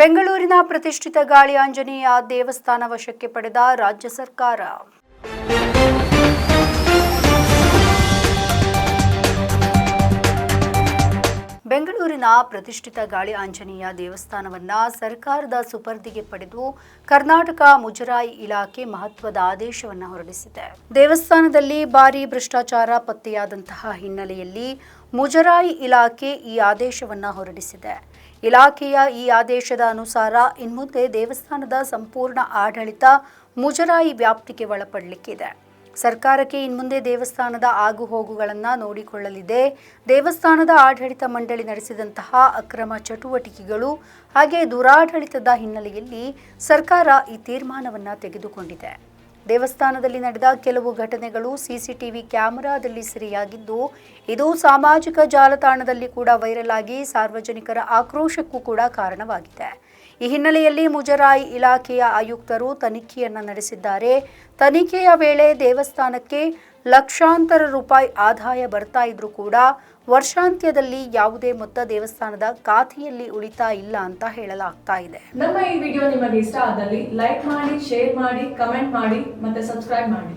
ಬೆಂಗಳೂರಿನ ಪ್ರತಿಷ್ಠಿತ ಗಾಳಿ ಆಂಜನೇಯ ದೇವಸ್ಥಾನ ವಶಕ್ಕೆ ಪಡೆದ ರಾಜ್ಯ ಸರ್ಕಾರ. ಬೆಂಗಳೂರಿನ ಪ್ರತಿಷ್ಠಿತ ಗಾಳಿ ಆಂಜನೇಯ ದೇವಸ್ಥಾನವನ್ನ ಸರ್ಕಾರದ ಸುಪರ್ದಿಗೆ ಪಡೆದು ಕರ್ನಾಟಕ ಮುಜರಾಯಿ ಇಲಾಖೆ ಮಹತ್ವದ ಆದೇಶವನ್ನು ಹೊರಡಿಸಿದೆ. ದೇವಸ್ಥಾನದಲ್ಲಿ ಭಾರೀ ಭ್ರಷ್ಟಾಚಾರ ಪತ್ತೆಯಾದಂತಹ ಹಿನ್ನೆಲೆಯಲ್ಲಿ ಮುಜರಾಯಿ ಇಲಾಖೆ ಈ ಆದೇಶವನ್ನು ಹೊರಡಿಸಿದೆ. ಇಲಾಖೆಯ ಈ ಆದೇಶದ ಅನುಸಾರ ಇನ್ಮುಂದೆ ದೇವಸ್ಥಾನದ ಸಂಪೂರ್ಣ ಆಡಳಿತ ಮುಜರಾಯಿ ವ್ಯಾಪ್ತಿಗೆ ಒಳಪಡಲಿಕ್ಕಿದೆ. ಸರ್ಕಾರಕ್ಕೆ ಇನ್ಮುಂದೆ ದೇವಸ್ಥಾನದ ಆಗುಹೋಗುಗಳನ್ನು ನೋಡಿಕೊಳ್ಳಲಿದೆ. ದೇವಸ್ಥಾನದ ಆಡಳಿತ ಮಂಡಳಿ ನಡೆಸಿದಂತಹ ಅಕ್ರಮ ಚಟುವಟಿಕೆಗಳು ಹಾಗೆ ದುರಾಡಳಿತದ ಹಿನ್ನೆಲೆಯಲ್ಲಿ ಸರ್ಕಾರ ಈ ತೀರ್ಮಾನವನ್ನು ತೆಗೆದುಕೊಂಡಿದೆ. ದೇವಸ್ಥಾನದಲ್ಲಿ ನಡೆದ ಕೆಲವು ಘಟನೆಗಳು ಸಿಸಿಟಿವಿ ಕ್ಯಾಮೆರಾದಲ್ಲಿ ಸೆರೆಯಾಗಿದ್ದು, ಇದು ಸಾಮಾಜಿಕ ಜಾಲತಾಣದಲ್ಲಿ ಕೂಡ ವೈರಲ್ ಆಗಿ ಸಾರ್ವಜನಿಕರ ಆಕ್ರೋಶಕ್ಕೂ ಕೂಡ ಕಾರಣವಾಗಿದೆ. ಈ ಹಿನ್ನೆಲೆಯಲ್ಲಿ ಮುಜರಾಯಿ ಇಲಾಖೆಯ ಆಯುಕ್ತರು ತನಿಖೆಯನ್ನು ನಡೆಸಿದ್ದಾರೆ. ತನಿಖೆಯ ವೇಳೆ ದೇವಸ್ಥಾನಕ್ಕೆ ಲಕ್ಷಾಂತರ ರೂಪಾಯಿ ಆದಾಯ ಬರ್ತಾ ಇದ್ರೂ ಕೂಡ ವರ್ಷಾಂತ್ಯದಲ್ಲಿ ಯಾವುದೇ ಮೊತ್ತ ದೇವಸ್ಥಾನದ ಖಾತೆಯಲ್ಲಿ ಉಳಿತಾ ಇಲ್ಲ ಅಂತ ಹೇಳಲಾಗ್ತಾ ಇದೆ. ನಮ್ಮ ಈ ವಿಡಿಯೋ ನಿಮಗೆ ಇಷ್ಟ ಆದಲ್ಲಿ ಲೈಕ್ ಮಾಡಿ, ಶೇರ್ ಮಾಡಿ, ಕಮೆಂಟ್ ಮಾಡಿ ಮತ್ತೆ ಸಬ್ಸ್ಕ್ರೈಬ್ ಮಾಡಿ.